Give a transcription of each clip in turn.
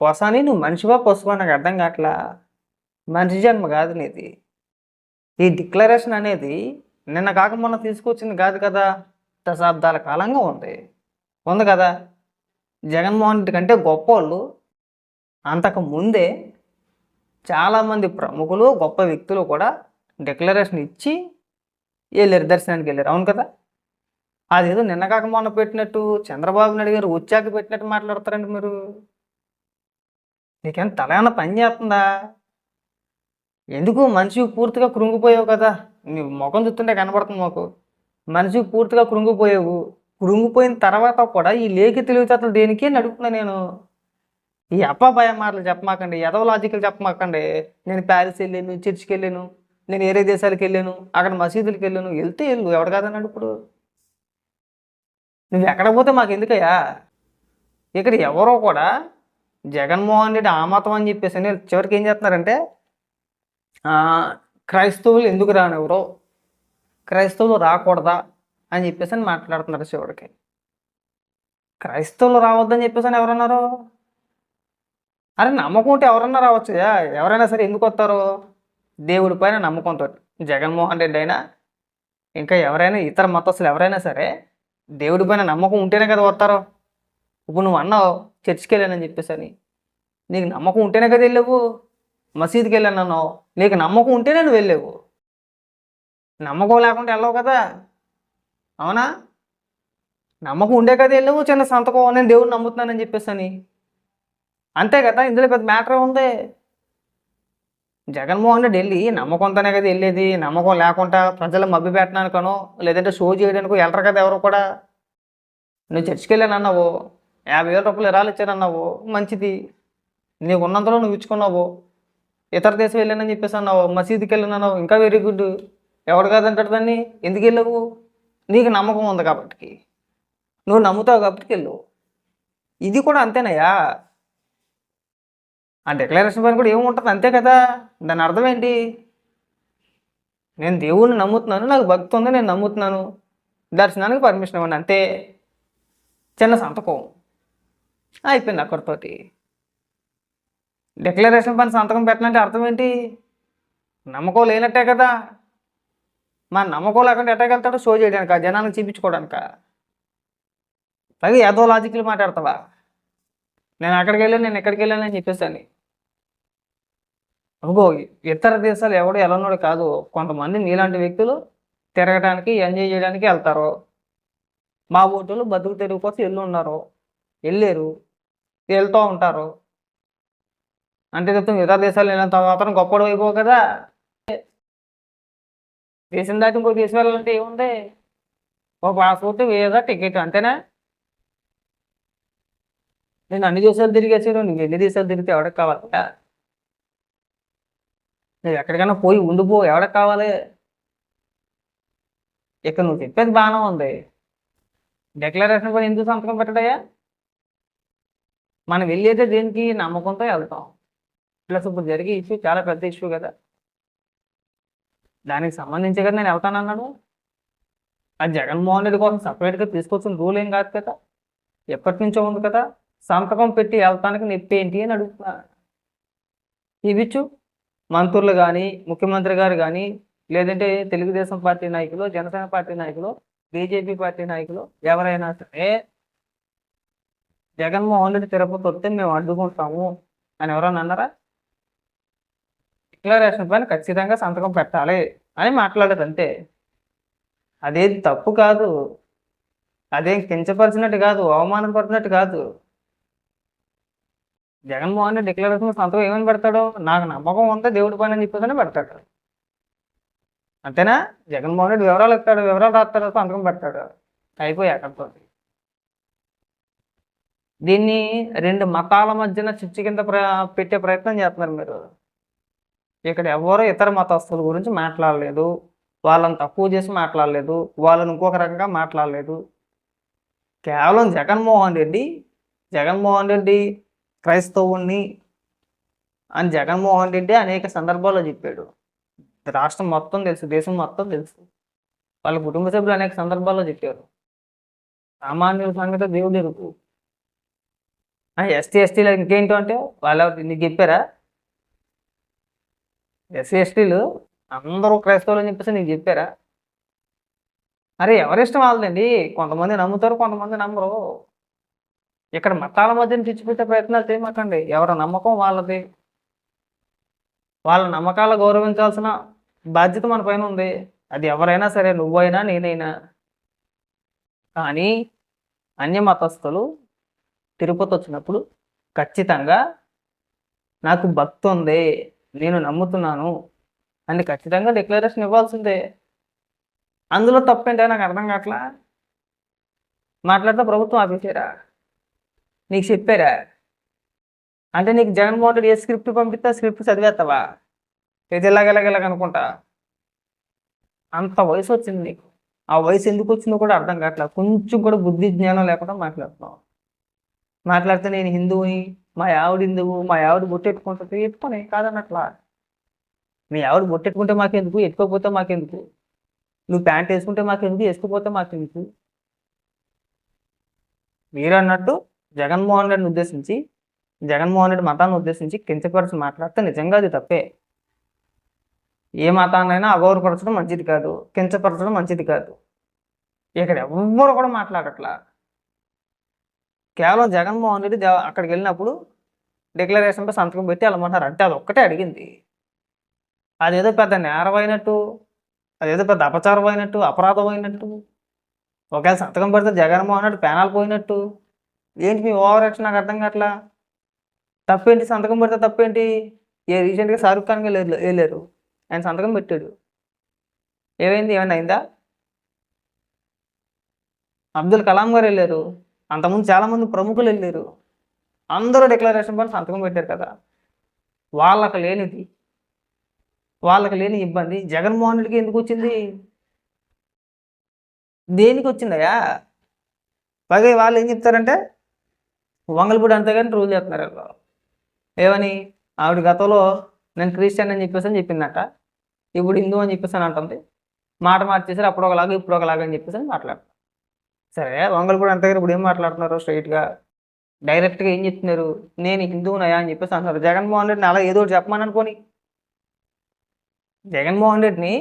పొసని నువ్వు మనిషివా పశువా నాకు అర్థం కావట్లా. మనిషి జన్మ కాదు నీది. ఈ డిక్లరేషన్ అనేది నిన్న కాక మొన్న తీసుకొచ్చింది కాదు కదా. దశాబ్దాల కాలంగా ఉంది. ఉంది కదా. జగన్మోహన్ రెడ్డి కంటే గొప్పవాళ్ళు అంతకు ముందే చాలామంది ప్రముఖులు గొప్ప వ్యక్తులు కూడా డిక్లరేషన్ ఇచ్చి వెళ్ళారు దర్శనానికి వెళ్ళారు. అవును కదా. అదేదో నిన్న కాక మొన్న పెట్టినట్టు చంద్రబాబు నాయుడు గారు వచ్చాక పెట్టినట్టు మాట్లాడతారండి మీరు. నీకేం తలైనా పని చేస్తుందా? ఎందుకు మనిషి పూర్తిగా కృంగిపోయావు కదా? నీ ముఖం చూస్తుంటే కనబడుతుంది మాకు. మనిషి పూర్తిగా కృంగిపోయావు. కృంగిపోయిన తర్వాత కూడా ఈ లేఖి తెలివితేటలు దేనికి అని అడుగుతున్నా నేను. ఈ అప్ప భయం మాటలు చెప్పమాకండి ఎదవ లాజికల్ చెప్పమాకండి. నేను ప్యారిస్ వెళ్ళాను చర్చికి వెళ్ళాను నేను వేరే దేశాలకు వెళ్ళాను అక్కడ మసీదులకు వెళ్ళాను. వెళ్తే వెళ్ళు ఎవడు కాదన్నాడు ఇప్పుడు? నువ్వు ఎక్కడ పోతే మాకు ఎందుకయ్యా ఇక్కడ ఎవరో కూడా జగన్మోహన్ రెడ్డి ఆ మతం అని చెప్పేసి అని చివరికి ఏం చేస్తున్నారంటే క్రైస్తవులు ఎందుకు రానివ్వరు? క్రైస్తవులు రాకూడదా? అని చెప్పేసి అని మాట్లాడుతున్నారు చివరికి. క్రైస్తవులు రావద్దని చెప్పేసి అని ఎవరన్నారు? అరే నమ్మకం ఉంటే ఎవరన్నా రావచ్చుయా ఎవరైనా సరే ఎందుకు వస్తారు? దేవుడి పైన నమ్మకంతో జగన్మోహన్ రెడ్డి అయినా ఇంకా ఎవరైనా ఇతర మతస్థులు ఎవరైనా సరే దేవుడి పైన నమ్మకం ఉంటేనే కదా వస్తారు. ఇప్పుడు నువ్వు అన్నావు చర్చికి వెళ్ళానని చెప్పేసి అని నీకు నమ్మకం ఉంటేనే కదా వెళ్ళావు. మసీదుకి వెళ్ళాను అన్నావు నీకు నమ్మకం ఉంటేనే నువ్వు వెళ్ళావు. నమ్మకం లేకుండా వెళ్ళవు కదా. అవునా? నమ్మకం ఉండే కదా వెళ్ళావు చిన్న సంతకం నేను దేవుడిని నమ్ముతున్నానని చెప్పేసి అని అంతే కదా ఇందులో పెద్ద మ్యాటర్ ఉంది జగన్మోహన్ రెడ్డి వెళ్ళి నమ్మకంతోనే కదా వెళ్ళేది. నమ్మకం లేకుండా ప్రజలు మబ్బి పెట్టడానికనో లేదంటే షో చేయడానికో వెళ్ళరు కదా ఎవరు కూడా. నువ్వు చర్చికి వెళ్ళానన్నావు యాభై వేల రూపాయలు ఎరాలు ఇచ్చానన్నావు. మంచిది. నీకు ఉన్నంతలో నువ్వు ఇచ్చుకున్నావు. ఇతర దేశం వెళ్ళానని చెప్పేసి అన్నావు. మసీదుకి వెళ్ళినావు ఇంకా వెరీ గుడ్ ఎవడు కాదంటాడు దాన్ని? ఎందుకు వెళ్ళవు? నీకు నమ్మకం ఉంది కాబట్టి. నువ్వు నమ్ముతావు కాబట్టి వెళ్ళు. ఇది కూడా అంతేనయ్యా. ఆ డిక్లరేషన్ పైన కూడా ఏముంటుంది? అంతే కదా. దాని అర్థం ఏంటి? నేను దేవుణ్ణి నమ్ముతున్నాను. నాకు భక్తి ఉంది నేను నమ్ముతున్నాను. దర్శనానికి పర్మిషన్ ఇవ్వండి. అంతే. చిన్న సంతకం. అయిపోయింది అక్కడితోటి డిక్లరేషన్ పని సంతకం పెట్టాలంటే అర్థం ఏంటి? నమ్మకం లేనట్టే కదా. మా నమ్మకం లేకుండా ఎట్టకి వెళ్తాడో షో చేయడానిక జనానికి చూపించుకోవడానిక? పైగా ఏదో లాజికల్ మాట్లాడతావా? నేను అక్కడికి వెళ్ళాను నేను ఎక్కడికి వెళ్ళాను అని చెప్పేసాను అగో ఇతర దేశాలు ఎవడు ఎలానోడు కాదు. కొంతమంది నీలాంటి వ్యక్తులు తిరగడానికి ఎంజాయ్ చేయడానికి వెళ్తారు. మా ఓటులు బతుకు తెరుగు కోసం వెళ్ళి ఉన్నారు. వెళ్ళారు వెళ్తూ ఉంటారు. అంటే చెప్తాం ఇతర దేశాలు వెళ్ళిన తర్వాత గొప్పడు అయిపో కదా. దేశం దాటి ఇంకో దేశం వెళ్ళాలంటే ఏముంది? ఒక పాస్పోర్ట్ వేయదా టికెట్ అంతేనా? నేను అన్ని దేశాలు తిరిగేసాను నువ్వు ఎన్ని దేశాలు తిరిగితే ఎవడకు కావాలా? నువ్వు ఎక్కడికైనా పోయి ఉండిపో ఎవడకు కావాలి? ఇక నువ్వు చెప్పేది బాగానే ఉంది. డిక్లరేషన్ పని ఎందుకు సంతకం పెట్టడయ్యా? మనం వెళ్ళేదే దేనికి? నమ్మకంతో వెళ్తాం. ప్లస్ ఇప్పుడు జరిగే ఇష్యూ చాలా పెద్ద ఇష్యూ కదా. దానికి సంబంధించి కదా నేను వెళ్తాను అన్నాడు అది జగన్మోహన్ రెడ్డి కోసం సపరేట్గా తీసుకొచ్చిన రూల్ ఏం కాదు కదా. ఎప్పటి నుంచో ఉంది కదా. సంతకం పెట్టి వెళ్తానికి నొప్పి ఏంటి అని అడుగుతున్నా. ఇవిచ్చు మంత్రులు కానీ ముఖ్యమంత్రి గారు కానీ లేదంటే తెలుగుదేశం పార్టీ నాయకులు జనసేన పార్టీ నాయకులు బీజేపీ పార్టీ నాయకులు ఎవరైనా సరే జగన్మోహన్ రెడ్డి తిరుపతి వస్తే మేము అడ్డుకుంటాము అని ఎవరైనా అన్నారా? డిక్లరేషన్ పైన ఖచ్చితంగా సంతకం పెట్టాలి అని మాట్లాడారు అంతే. అదేది తప్పు కాదు. అదేం కించపరిచినట్టు కాదు అవమానపరిచినట్టు కాదు. జగన్మోహన్ రెడ్డి డిక్లరేషన్ సంతకం ఏమని పెడతాడు? నాకు నమ్మకం ఉంటే దేవుడి పైన అని చెప్పేసి పెడతాడు. అంతేనా? జగన్మోహన్ రెడ్డి వివరాలు ఇస్తాడు వివరాలు రాస్తాడు సంతకం పెడతాడు. అయిపోయి అక్కడితో దీన్ని రెండు మతాల మధ్యన చిచ్చు కింద ప్ర పెట్టే ప్రయత్నం చేస్తున్నారు మీరు. ఇక్కడ ఎవరో ఇతర మతస్థుల గురించి మాట్లాడలేదు. వాళ్ళని తక్కువ చేసి మాట్లాడలేదు. వాళ్ళని ఇంకొక రకంగా మాట్లాడలేదు. కేవలం జగన్మోహన్ రెడ్డి జగన్మోహన్ రెడ్డి క్రైస్తవుణ్ణి అని జగన్మోహన్ రెడ్డి అనేక సందర్భాల్లో చెప్పాడు. రాష్ట్రం మొత్తం తెలుసు దేశం మొత్తం తెలుసు. వాళ్ళ కుటుంబ సభ్యులు అనేక సందర్భాల్లో చెప్పారు. సామాన్యుల సంగతి దేవుడు ఎరుకు ఎస్టీ ఎస్టీలో ఇంకేంటో అంటే వాళ్ళు నీకు చెప్పారా? ఎస్సీ ఎస్టీలు అందరూ క్రైస్తవులు అని చెప్పేసి నీకు చెప్పారా? అరే ఎవరిష్టం వాళ్ళదండి? కొంతమంది నమ్ముతారు కొంతమంది నమ్మరు. ఇక్కడ మతాల మధ్యన తెచ్చిపెట్టే ప్రయత్నాలు చేయమాకండి. ఎవరి నమ్మకం వాళ్ళది. వాళ్ళ నమ్మకాలు గౌరవించాల్సిన బాధ్యత మన పైన ఉంది. అది ఎవరైనా సరే నువ్వైనా నేనైనా. కానీ అన్య మతస్థులు తిరుపతి వచ్చినప్పుడు ఖచ్చితంగా నాకు భక్తి ఉంది నేను నమ్ముతున్నాను అని ఖచ్చితంగా డిక్లరేషన్ ఇవ్వాల్సిందే. అందులో తప్పేంటే నాకు అర్థం కావట్లా? మాట్లాడితే ప్రభుత్వం ఆపేసారా నీకు చెప్పారా? అంటే నీకు జగన్మోహన్ రెడ్డి ఏ స్క్రిప్ట్ పంపిస్తే స్క్రిప్ట్ చదివేస్తావా ఇది ఇలాగెలాగెలాగ అనుకుంటా? అంత వయసు వచ్చింది నీకు. ఆ వయసు ఎందుకు వచ్చిందో కూడా అర్థం కావట్లేదు కొంచెం కూడా బుద్ధి జ్ఞానం లేకుండా మాట్లాడుతున్నావు. మాట్లాడితే నేను హిందువుని మా ఆవిడ హిందువు మా ఆవిడ బొట్టెట్టుకుంటుంది ఎత్తుకొని కాదన్నట్లా. మీ ఆవిడ బొట్టెట్టుకుంటే మాకెందుకు? ఎట్టుకోకపోతే మాకెందుకు? నువ్వు ప్యాంట్ వేసుకుంటే మాకెందుకు? వేసుకుపోతే మాకెందుకు? మీరు అన్నట్టు జగన్మోహన్ రెడ్డిని ఉద్దేశించి జగన్మోహన్ రెడ్డి మతాన్ని ఉద్దేశించి కించపరిచి మాట్లాడితే నిజంగా అది తప్పే. ఏ మతాన్నైనా అగౌరవపరచడం మంచిది కాదు కించపరచడం మంచిది కాదు. ఇక్కడ ఎవ్వరు కూడా మాట్లాడట్లా. కేవలం జగన్మోహన్ రెడ్డి దేవ- అక్కడికి వెళ్ళినప్పుడు డిక్లరేషన్పై సంతకం పెట్టి వెళ్ళమంటారు అంటే అది ఒక్కటే అడిగింది. అదేదో పెద్ద నేరమైనట్టు అదేదో పెద్ద అపచారమైనట్టు అపరాధమైనట్టు. అపరాధం అయినట్టు ఒకవేళ సంతకం పెడితే జగన్మోహన్ రెడ్డి పేనాలు పోయినట్టు. ఏంటి మీ ఓవర్ యాక్షన్? నాకు అర్థం కావట్లా. తప్పేంటి? సంతకం పెడితే తప్పేంటి? ఏ రీసెంట్గా షారుఖ్ ఖాన్ వెళ్ళారు. ఆయన సంతకం పెట్టాడు. ఏమైంది? ఏమైనా అయిందా? అబ్దుల్ కలాం గారు వెళ్ళారు. అంతకుముందు చాలామంది ప్రముఖులు వెళ్ళారు. అందరూ డిక్లరేషన్ పని సంతకం పెట్టారు కదా. వాళ్ళకి లేనిది వాళ్ళకి లేని ఇబ్బంది జగన్మోహన్ రెడ్డికి ఎందుకు వచ్చింది? దేనికి వచ్చిందయ్యా? పైగా వాళ్ళు ఏం చెప్తారంటే వంగలపూడి అంతే కానీ రూల్ చేస్తున్నారు వాళ్ళు ఏమని? ఆవిడ గతంలో నేను క్రిస్టియన్ అని చెప్పేసి అని చెప్పిందట. ఇప్పుడు హిందూ అని చెప్పేసి అని అంటుంది. మాట మార్చేసారు అప్పుడు ఒకలాగా ఇప్పుడు ఒకలాగా అని చెప్పేసి అని మాట్లాడతాను సరే వంగలు కూడా అంతగా ఇప్పుడు ఏం మాట్లాడుతున్నారు? స్ట్రైట్గా డైరెక్ట్గా ఏం చెప్తున్నారు? నేను హిందువునయా అని చెప్పేసి అంటున్నారు. జగన్మోహన్ రెడ్డిని అలా ఏదో ఒకటి చెప్పమని అనుకోని. జగన్మోహన్ రెడ్డిని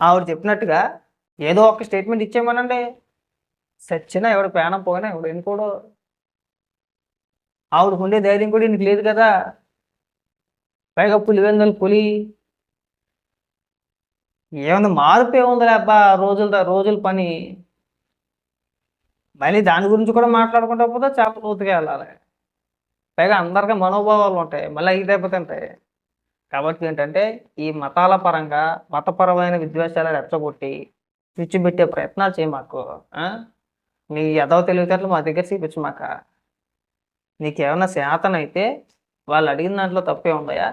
ఆవిడ చెప్పినట్టుగా ఏదో ఒక స్టేట్మెంట్ ఇచ్చేయమనండి. సచ్చినా ఎవడు ప్రాణం పోయినా ఎవడు ఎన్నుకోడు ఆవిడకు ఉండే ధైర్యం కూడా నీకు లేదు కదా. పైగా పులివెందులు పులి. ఏముంది? మార్పు ఏముందిలే అబ్బా. రోజుల రోజుల పని. మళ్ళీ దాని గురించి కూడా మాట్లాడుకుంటా పోతే చేప లోతుగా వెళ్ళాలి. పైగా అందరికీ మనోభావాలు ఉంటాయి మళ్ళీ అవి ఉంటాయి కాబట్టి ఏంటంటే ఈ మతాల పరంగా మతపరమైన విద్వేషాలు రెచ్చగొట్టి పిచ్చిపెట్టే ప్రయత్నాలు చేయి మాకు. నీ ఎదవ తెలివితేటలు మా దగ్గర చూపించు మాక. నీకేమన్నా శాతనైతే వాళ్ళు అడిగిన దాంట్లో తప్పే ఉందయా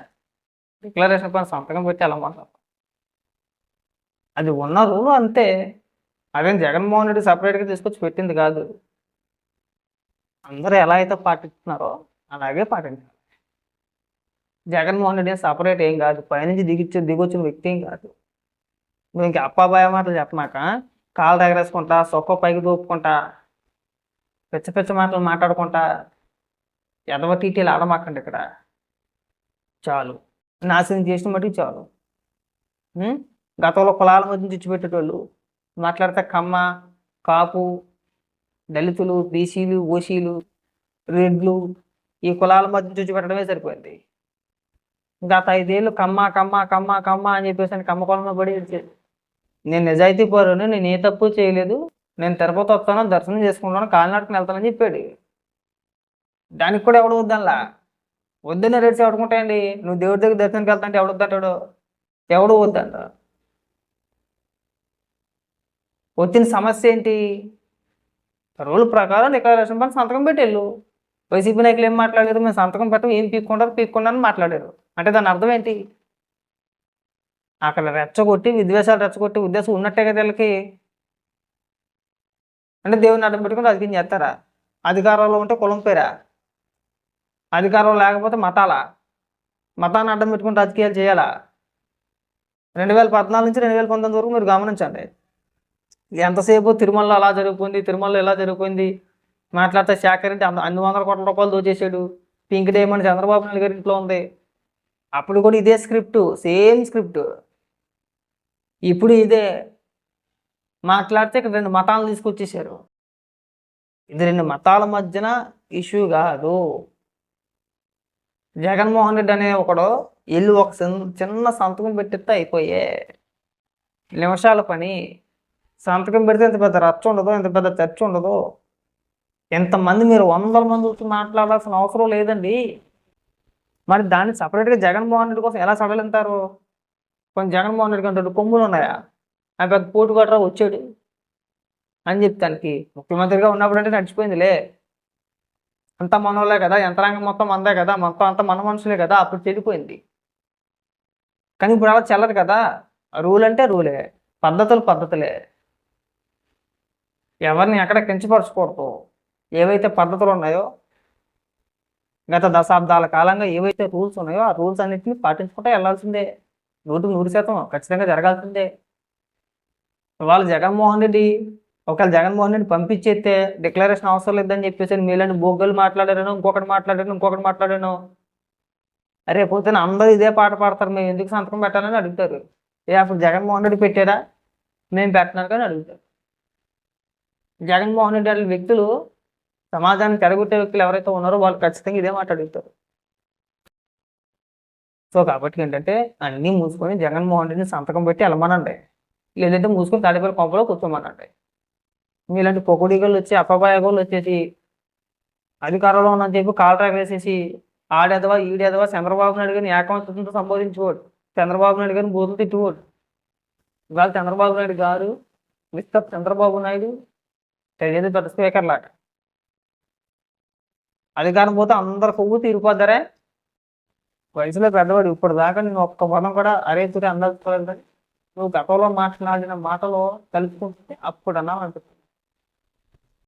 డిక్లరేషన్ పైన సంతకం పెట్టి వెళ్ళమంటారు అది ఉన్న రూలు అంతే. అదేం జగన్మోహన్ రెడ్డి సపరేట్గా తీసుకొచ్చి పెట్టింది కాదు. అందరూ ఎలా అయితే పాటిస్తున్నారో అలాగే పాటించాలి. జగన్మోహన్ రెడ్డి సపరేట్ ఏం కాదు. పైనుంచి దిగిచ్చి దిగొచ్చిన వ్యక్తి ఏం కాదు. నువ్వు ఇంక అప్పాబాయ మాటలు చెప్పనాక కాలు దగ్గరేసుకుంటా సొక్క పైకి దూపుకుంటా పిచ్చ పిచ్చ మాటలు మాట్లాడుకుంటా ఎదవ టీటీలు ఆడమాకండి ఇక్కడ. చాలు. నాశనం చేసిన మటుకు చాలు. గతంలో కులాల మధ్య తెచ్చిపెట్టేటోళ్ళు మాట్లాడితే కమ్మ కాపు దళితులు బీసీలు ఓసీలు రెడ్లు ఈ కులాల మధ్య తెచ్చిపెట్టడమే సరిపోయింది. గత ఐదేళ్ళు కమ్మ కమ్మ కమ్మ కమ్మ అని చెప్పేసి అని కమ్మ కులంలో పడి నేను నిజాయితీ పోరాను నేను ఏ తప్పు చేయలేదు నేను తిరుపతి వస్తాను దర్శనం చేసుకుంటాను కాలినడకని వెళ్తానని చెప్పాడు. దానికి కూడా ఎవడు వద్దనలా? వద్దనే రేట్స్ ఎవడుకుంటాయండి నువ్వు దేవుడి దగ్గర దర్శనానికి వెళ్తాంటే ఎవడు వద్దంటాడు? ఎవడు వద్దంట వచ్చిన సమస్య ఏంటి? రూల్ ప్రకారం డిక్లరేషన్ పని సంతకం పెట్టి వెళ్ళు వైసీపీ నాయకులు ఏం మాట్లాడలేదు? మేము సంతకం పెట్టం ఏం పీక్కుంటారు పీక్కుంటారని మాట్లాడారు. అంటే దాని అర్థం ఏంటి? అక్కడ రెచ్చగొట్టి విద్వేషాలు రెచ్చగొట్టి ఉద్దేశం ఉన్నట్టే కదా వీళ్ళకి. అంటే దేవుని అడ్డం పెట్టుకుని రాజకీయం చేస్తారా? అధికారంలో ఉంటే కులం పేరా? అధికారం లేకపోతే మతాలా? మతాన్ని అడ్డం పెట్టుకుని రాజకీయాలు చేయాలా? రెండు వేల పద్నాలుగు నుంచి రెండు వేల పంతొమ్మిది వరకు మీరు గమనించండి. ఎంతసేపు తిరుమలలో అలా జరిగిపోయింది తిరుమలలో ఇలా జరిగిపోయింది? మాట్లాడితే శేఖర్ రెడ్డి అంద- అన్ని వందల కోట్ల రూపాయలు దోచేసాడు పింక్ డైమండ్ చంద్రబాబు నాయుడు గారి ఇంట్లో ఉంది. అప్పుడు కూడా ఇదే స్క్రిప్ట్ సేమ్ స్క్రిప్ట్. ఇప్పుడు ఇదే. మాట్లాడితే ఇక్కడ రెండు మతాలను తీసుకొచ్చేసారు ఇది రెండు మతాల మధ్యన ఇష్యూ కాదు. జగన్మోహన్ రెడ్డి అనే ఒకడు వెళ్ళి ఒక చిన్న- చిన్న సంతకం పెట్టిస్తే అయిపోయే. నిమిషాల పని. సంతకం పెడితే ఇంత పెద్ద రచ్చ ఉండదు ఇంత పెద్ద చర్చ ఉండదు ఎంతమంది మీరు వందల మంది వచ్చి మాట్లాడాల్సిన అవసరం లేదండి. మరి దాన్ని సపరేట్గా జగన్మోహన్ రెడ్డి కోసం ఎలా సడలింతారు? కొంచెం జగన్మోహన్ రెడ్డి కంటే కొమ్ములు ఉన్నాయా? ఆ పెద్ద పోటు కొట్టరా వచ్చాడు అని చెప్తానికి ముఖ్యమంత్రిగా ఉన్నప్పుడు అంటే నడిచిపోయిందిలే. అంతా మనోళ్ళే కదా యంత్రాంగం మొత్తం అందే కదా మొత్తం అంతా మన మనుషులే కదా అప్పుడు చెడిపోయింది. కానీ ఇప్పుడు అలా చెల్లదు కదా. రూల్ అంటే రూలే పద్ధతులు పద్ధతులే. ఎవరిని ఎక్కడ కించపరచకూడదు. ఏవైతే పద్ధతులు ఉన్నాయో గత దశాబ్దాల కాలంగా ఏవైతే రూల్స్ ఉన్నాయో ఆ రూల్స్ అన్నింటినీ పాటించుకుంటే వెళ్ళాల్సిందే. నూటికి నూరు శాతం ఖచ్చితంగా జరగాల్సిందే. ఇవాళ జగన్మోహన్ రెడ్డి ఒకవేళ జగన్మోహన్ రెడ్డి పంపించేస్తే డిక్లరేషన్ అవసరం లేదని చెప్పేసి మీలాంటి బొగ్గలు మాట్లాడారను ఇంకొకటి మాట్లాడాను ఇంకొకటి మాట్లాడాను అరే పొద్దున అందరూ ఇదే పాట పాడతారు మేము ఎందుకు సంతకం పెట్టాలని అడుగుతారు. ఏ అప్పుడు జగన్మోహన్ రెడ్డి పెట్టారా మేము పెట్టినారు కానీ అడుగుతారు. జగన్మోహన్ రెడ్డి అనే వ్యక్తులు సమాజాన్ని తెరగొట్టే వ్యక్తులు ఎవరైతే ఉన్నారో వాళ్ళు ఖచ్చితంగా ఇదే మాట అడుగుతారు. సో కాబట్టి ఏంటంటే అన్నీ మూసుకొని జగన్మోహన్ రెడ్డిని సంతకం పెట్టి వెళ్ళమనండి. లేదంటే మూసుకొని తాడేపల్లి కొంపలో కూర్చోమనండి. మీలాంటి పొకుడిగలు వచ్చి అపబాయగోళ్ళు వచ్చేసి అధికారంలో ఉన్నని చెప్పి కాలరా వేసేసి ఆడేదవా ఈడేదవా చంద్రబాబు నాయుడు గారిని ఏకవంతంతో సంబోధించుకోడు చంద్రబాబు నాయుడు గారిని బూతులు తిట్టుకోడు ఇవాళ చంద్రబాబు నాయుడు గారు మిస్టర్ చంద్రబాబు నాయుడు తెలియదు పెద్ద స్పీకర్ లాగా. అధికారం పోతే అందరు కొవ్వు తీరిపోతారే వయసులో పెద్దవాడు ఇప్పుడు దాకా నేను ఒక్క పదం కూడా అరే తురి అందకపోలేదు నువ్వు గతంలో మాట్లాడిన మాటలు కలుపుకుంటే అప్పుడు అన్నావు అనిపిస్తుంది